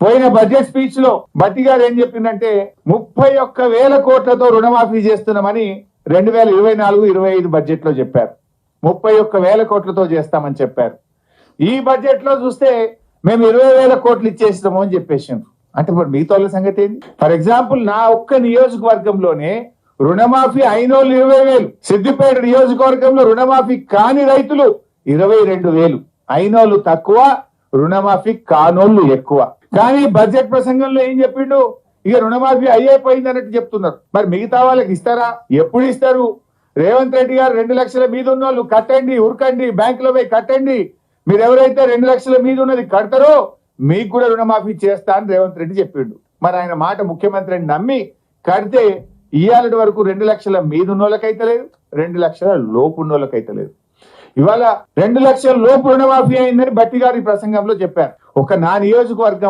పోయిన బడ్జెట్ స్పీచ్లో బట్టి గారు ఏం చెప్పిందంటే ముప్పై ఒక్క వేల కోట్లతో రుణమాఫీ చేస్తున్నామని రెండు వేల ఇరవై నాలుగు ఇరవై ఐదు బడ్జెట్లో చెప్పారు. ముప్పై ఒక్క వేల కోట్లతో చేస్తామని చెప్పారు. ఈ బడ్జెట్లో చూస్తే మేము ఇరవై వేల కోట్లు ఇచ్చేస్తాము అని చెప్పేసాం అంటే ఇప్పుడు మిగతా వాళ్ళ సంగతి ఏంటి ఫర్ ఎగ్జాంపుల్ నా ఒక్క నియోజకవర్గంలోనే రుణమాఫీ అయినోళ్ళు ఇరవై వేలు సిద్దిపేట నియోజకవర్గంలో రుణమాఫీ కాని రైతులు ఇరవై రెండు వేలు. అయినోళ్ళు తక్కువ రుణమాఫీ కానోళ్ళు ఎక్కువ. కానీ బడ్జెట్ ప్రసంగంలో ఏం చెప్పిండు? ఇక రుణమాఫీ అయ్యైపోయింది అన్నట్టు చెప్తున్నారు. మరి మిగతా వాళ్ళకి ఇస్తారా? ఎప్పుడు ఇస్తారు? రేవంత్ రెడ్డి గారు రెండు లక్షల మీద ఉన్న వాళ్ళు కట్టండి ఉరకండి బ్యాంకులో పోయి కట్టండి. మీరు ఎవరైతే రెండు లక్షల మీద ఉన్నది కడతారో మీకు కూడా రుణమాఫీ చేస్తా అని రేవంత్ రెడ్డి చెప్పిండు. మరి ఆయన మాట ముఖ్యమంత్రిని నమ్మి కడితే ఇవాళ వరకు రెండు లక్షల మీద ఉన్నోళ్ళకైతే లేదు రెండు లక్షల లోపు ఉన్నోళ్ళకైతే లేదు. ఇవాళ రెండు లక్షల లోపు రుణమాఫీ అయిందని బట్టి గారి ప్రసంగంలో చెప్పారు. ఒక నా నియోజకవర్గం